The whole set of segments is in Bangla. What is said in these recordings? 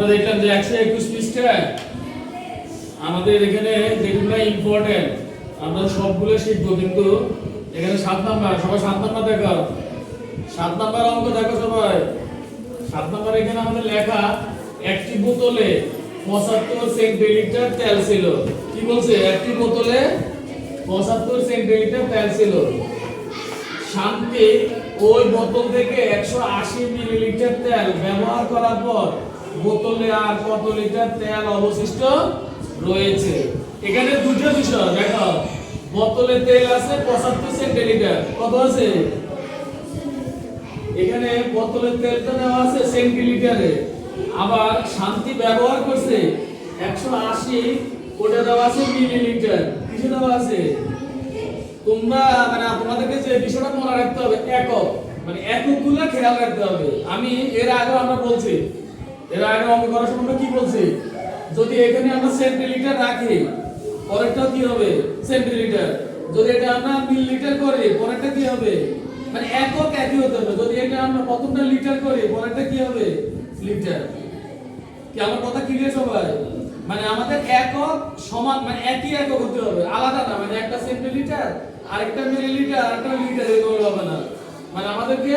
আমরা দেখলাম যে একশো একুশ আমাদের এখানে যেগুলো ইম্পর্টেন্ট আমরা সবগুলো শিখব, কিন্তু এখানে সাত নাম্বার, সবাই সাত নাম্বার সাত নাম্বার অঙ্ক দেখো সবাই। সাত নাম্বার এখানে আমাদের লেখা, একটি বোতলে পঁচাত্তর সেন্টিলিটার তেল ছিল। কি বলছে? একটি বোতলে পঁচাত্তর সেন্টিলিটার তেল ছিল। শান্তি ওই বোতল থেকে একশো আশি মিলিলিটার তেল ব্যবহার করার পর বোতলে আর কত লিটার তেল অবশিষ্ট রয়েছে। এখানে দুটো বিষয়, দেখো। বোতলে তেল আছে পঁচাত্তর সেন্টিলিটার। কত আছে? এখানে বোতলের তেলটা দেওয়া আছে সেন্টিলিটারে। আবার শান্তি ব্যবহার করছে একশো আশি, ওটা দেওয়া আছে মিলিলিটার। কিছু দেওয়া আছে? তোমরা মানে তোমাদেরকে যে বিষয়টা মনে রাখতে হবে, একক। মানে এককগুলো খেয়াল রাখতে হবে। আমি এর আগে আমরা বলছি এর আগে অঙ্ক করার সময় কি বলছি? যদি এখানে আমরা সেন্টিলিটার রাখি, পরেরটাও কি হবে? সেন্টিলিটার যদি এটা আমরা মিলিলিটার করি, পরেরটা কি হবে? মানে একক একই হতে হবে। যদি এটা আমরা প্রথমটা লিটার করি, পরেরটা কি হবে? লিটার কি আমার কথা ক্লিয়ার সবাই? মানে আমাদের একক সমান মানে একই একক হতে হবে। আলাদা না মানে একটা সেন্টিলিটার আরেকটা মিলিলিটার আরেকটা লিটার এরকম হবে না। মানে আমাদেরকে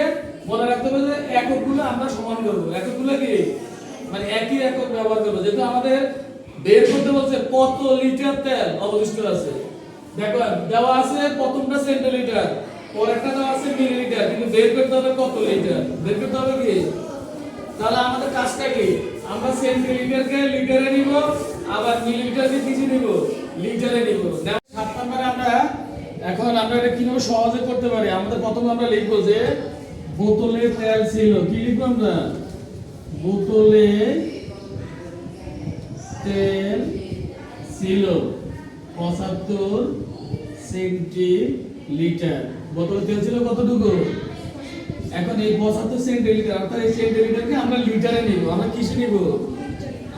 মনে রাখতে হবে যে এককগুলো আমরা সমান করব। এককগুলো কি? মানে একই একক ব্যবহার করব। যেহেতু আমাদের বের করতে বলছে কত লিটার তেল অবশিষ্ট আছে। দেখো, দেওয়া আছে প্রথমটা সেন্টিলিটার পরেরটা দেওয়া আছে মিলিলিটার কিন্তু বের করতে হবে কত লিটার? বের করতে হবে কি? তাহলে আমাদের কাজটা কি? আমরা সেন্টিলিটারকে লিটারে নিব, আবার মিলিলিটারকে কিছু নিব? লিটারে নিব। সাত নম্বরে আমরা এখন আমরা এটা কীভাবে সহজে করতে পারি? আমাদের প্রথমে আমরা লিখব যে বোতলে তেল ছিল। কি লিখব আমরা? বোতলে তেল ছিল পঁচাত্তর সেন্টিলিটার। বোতলে তেল ছিল কতটুকু? এখন এই পঁচাত্তর সেন্টিলিটার, অর্থাৎ এই সেন্টিলিটারকে আমরা লিটারে নিব। আমরা কিসে নিব?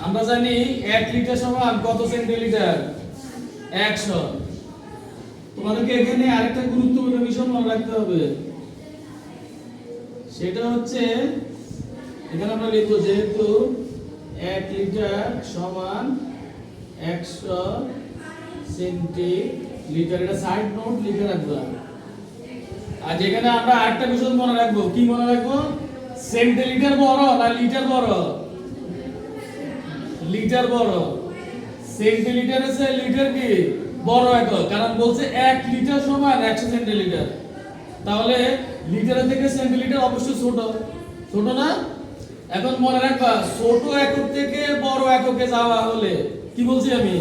আমরা জানি এক লিটার সমান কত সেন্টিলিটার? একশো। তোমাদেরকে এখানে আরেকটা গুরুত্বপূর্ণ বিষয় মনে রাখতে হবে। সেটা হচ্ছে এখানে আমরা লিখব যেহেতু এক লিটার সমান একশো সেন্টি লিটার এটা সাইড নোট লিখে রাখবা আর যেখানে আমরা আরেকটা বিষয় মনে রাখব, কি মনে রাখব? সেন্টিলিটার বড় না লিটার বড়? লিটার বড়। সেন্টিলিটার আছে লিটার কি? বড় একক, কারণ বলছে এক লিটার সমান একশো সেন্টিলিটার তাহলে লিটারের থেকে সেন্টিলিটার অবশ্যই ছোট। ছোট না? এখন মনে রাখবা, ছোট একক থেকে বড় এককে যাওয়া হলে কি বলছি আমি?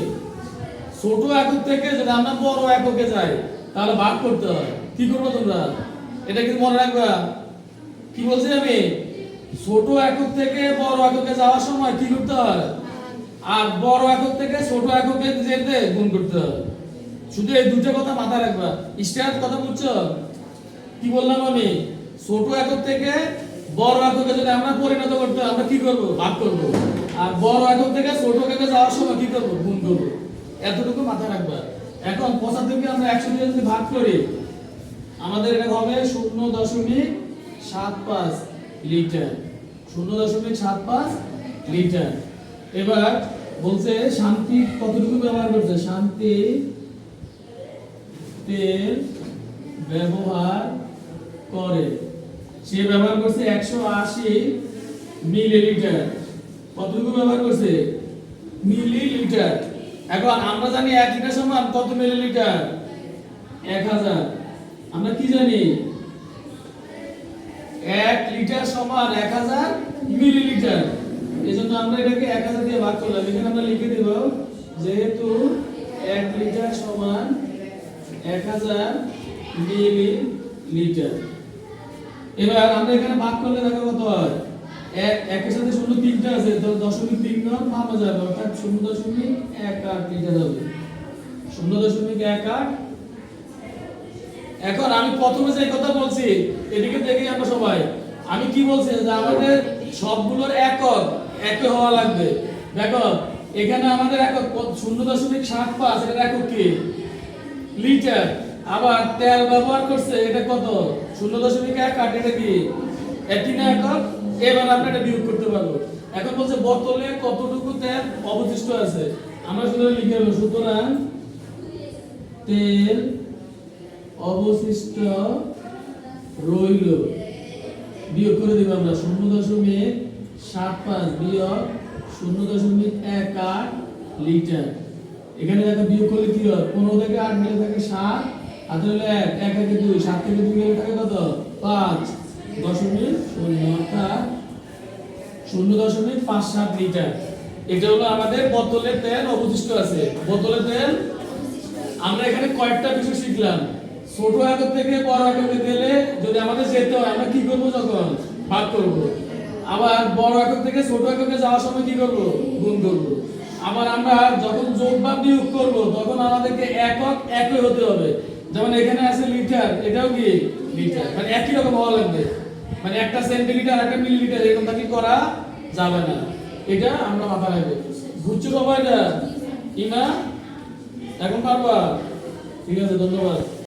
ছোট একক থেকে যদি আমরা বড় এককে যাই, তাহলে ভাগ করতে হয়। কি করব তোমরা? এটা কিন্তু মনে রাখবা। কি বলছি আমি? ছোট একক থেকে বড় এককে যাওয়ার সময় কি করতে হয়? আর বড় একক থেকে ছোট এককে যেতে গুণ করতে হয়। শুধু এই দুটো কথা মাথায় রাখবা। স্ট্যান্ড কথা বুঝছ কি বললাম আমি? ছোট একক থেকে বড় এককে যদি আমরা পরিণত করতে আমরা কি করব? ভাগ করব। আর বড় একক থেকে ছোট এককে যাওয়ার সময় কি করব? গুণ করব। এতটুকু মাথায় রাখবা। এখন পঁচাত্তরকে আমরা একশো দিয়ে যদি ভাগ করি, আমাদের এটা হবে শূন্য দশমিক সাত পাঁচ লিটার। শূন্য দশমিক সাত পাঁচ লিটার। এবার বলছে শান্তি কতটুকু ব্যবহার করছে? শান্তি তেল ব্যবহার করে। সে ব্যবহার করছে একশো আশি মিলিলিটার। কতটুকু ব্যবহার করছে? মিলিলিটার। এখন আমরা জানি এক লিটার সমান কত মিলিলিটার? এক হাজার। আমরা কি জানি? এক লিটার সমান এক হাজার মিলিলিটার। এই জন্য আমরা এটাকে এক হাজার দিয়ে ভাগ করলাম। এখানে আমরা লিখে দেব, যেহেতু এক লিটার সমান এক হাজার মিলিলিটার। এবার আমরা এখানে ভাগ করলে দেখো কত হয়? এক, একের সাথে শূন্য তিনটা আছে, তো দশমিক তিন নয় ভাবা যাবে অর্থাৎ শূন্য দশমিক এক আট লিটার হবে শূন্য দশমিক এক আট। এখন আমি প্রথমে যে কথা বলছি, এদিকে দেখি আমরা সবাই। আমি কি বলছি, যে আমাদের সবগুলোর একক একই হওয়া লাগবে। দেখো, এখানে আমাদের একক, শূন্য দশমিক সাত পাঁচ, এটার একক কি? লিটার। আবার তেল ব্যবহার করছে, এটা কত? শূন্য দশমিক এক আট এটা কি? একই না একক? এবার আমরা এটা বিয়োগ করতে পারব। এখন বলছে বোতলে কতটুকু তেল অবশিষ্ট আছে? আমরা শুধু লিখে হলো সুতরাং তেল অবশিষ্ট রইল। বিয়োগ করে দিব আমরা, শূন্য দশমিক সাত পাঁচ বিয়োগ শূন্য দশমিক এক আট লিটার। এখানে দেখো বিয়োগ করলে কি হয়? পনেরো থেকে আট মিলে থাকে সাত হলো এক এক দুই, সাত থেকে দুই গেলে থাকে কত? পাঁচ। দশমিক শূন্য অর্থাৎ শূন্য দশমিক পাঁচ সাত লিটার এটা হলো আমাদের বোতলের তেল অবশিষ্ট আছে। বোতলের তেল? আমরা এখানে কয়েকটা বিষয় শিখলাম। ছোট একক থেকে বড় এককে গেলে যদি আমাদের যেতে হয়, আমরা কি করব যখন? ভাগ করব। আবার বড় একক থেকে ছোট এককে যাওয়ার সময় কি করব? গুণ করব। আবার আমরা যখন যোগ বা বিয়োগ করব, তখন আমাদেরকে একক একই হতে হবে। যেমন এখানে আছে লিটার, এটাও কি? লিটার। মানে একই রকম হওয়া লাগবে। মানে একটা সেন্টিলিটার, একটা মিলিলিটার এরকম কি করা যাবে না। এটা আমরা মাথা রাখব। বুঝছ কবা এটা ইমা? এখন পারবা? ঠিক আছে, ধন্যবাদ।